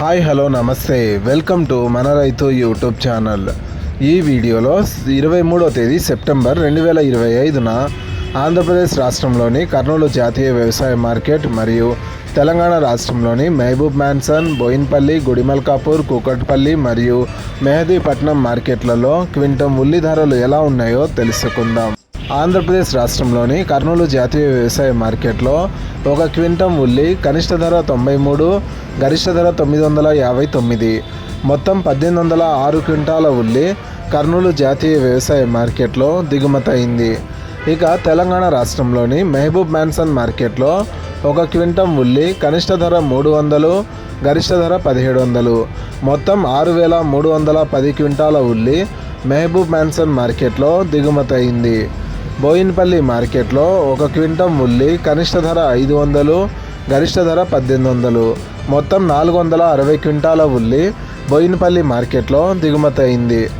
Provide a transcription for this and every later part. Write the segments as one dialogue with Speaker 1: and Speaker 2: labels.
Speaker 1: Hi hello నమస్తే. Welcome to మన రైతు యూట్యూబ్ ఛానల్. ఈ వీడియోలో ఇరవై మూడో తేదీ సెప్టెంబర్ రెండు వేల ఇరవై ఐదున ఆంధ్రప్రదేశ్ రాష్ట్రంలోని కర్నూలు జాతీయ వ్యవసాయ మార్కెట్ మరియు తెలంగాణ రాష్ట్రంలోని మహబూబ్ మ్యాన్సన్ బోయిన్పల్లి గుడిమల్కాపూర్ కూకట్పల్లి మరియు మెహదీపట్నం మార్కెట్లలో క్వింటం ఉల్లి ధరలు ఎలా ఉన్నాయో తెలుసుకుందాం. ఆంధ్రప్రదేశ్ రాష్ట్రంలోని కర్నూలు జాతీయ వ్యవసాయ మార్కెట్లో ఒక క్వింటం ఉల్లి కనిష్ట ధర తొంభై మూడు గరిష్ట ధర తొమ్మిది వందల యాభై తొమ్మిది. మొత్తం పద్దెనిమిది వందల ఆరు క్వింటాల ఉల్లి కర్నూలు జాతీయ వ్యవసాయ మార్కెట్లో దిగుమతయింది. ఇక తెలంగాణ రాష్ట్రంలోని మహబూబ్ మ్యాన్సన్ మార్కెట్లో ఒక క్వింటం ఉల్లి కనిష్ట ధర మూడు వందలు గరిష్ట ధర పదిహేడు వందలు. మొత్తం ఆరు వేల మూడు వందల పది క్వింటాల ఉల్లి మహబూబ్ మ్యాన్సన్ మార్కెట్లో దిగుమతయింది. బోయిన్పల్లి మార్కెట్లో ఒక క్వింటం ఉల్లి కనిష్ట ధర ఐదు వందలు గరిష్ట ధర పద్దెనిమిది వందలు. మొత్తం నాలుగు వందల అరవై క్వింటాల ఉల్లి బోయిన్పల్లి మార్కెట్లో దిగుమతి అయింది.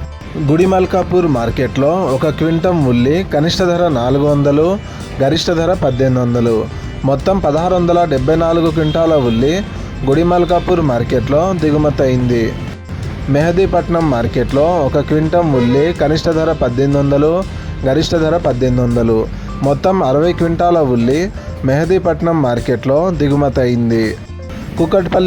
Speaker 1: గుడిమల్కాపూర్ మార్కెట్లో ఒక క్వింటం ఉల్లి కనిష్ట ధర నాలుగు వందలు గరిష్ట ధర పద్దెనిమిది వందలు. మొత్తం పదహారు వందల డెబ్బై నాలుగు క్వింటాల ఉల్లి గుడిమల్కాపూర్ మార్కెట్లో దిగుమతి అయింది. మెహదీపట్నం మార్కెట్లో ఒక క్వింటం ఉల్లి కనిష్ట ధర పద్దెనిమిది వందలు గరిష్ట ధర పద్దెనిమిది వందలు. మొత్తం అరవై క్వింటాల ఉల్లి మెహదీపట్నం మార్కెట్లో దిగుమతి అయింది.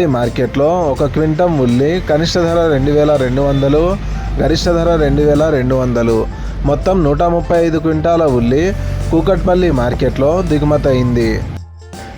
Speaker 1: మార్కెట్లో ఒక క్వింటం ఉల్లి కనిష్ట ధర రెండు వేల రెండు వందలు గరిష్ట ధర రెండు వేల రెండు వందలు. మొత్తం నూట ముప్పై ఐదు క్వింటాల ఉల్లి కూకట్పల్లి మార్కెట్లో దిగుమతి అయింది.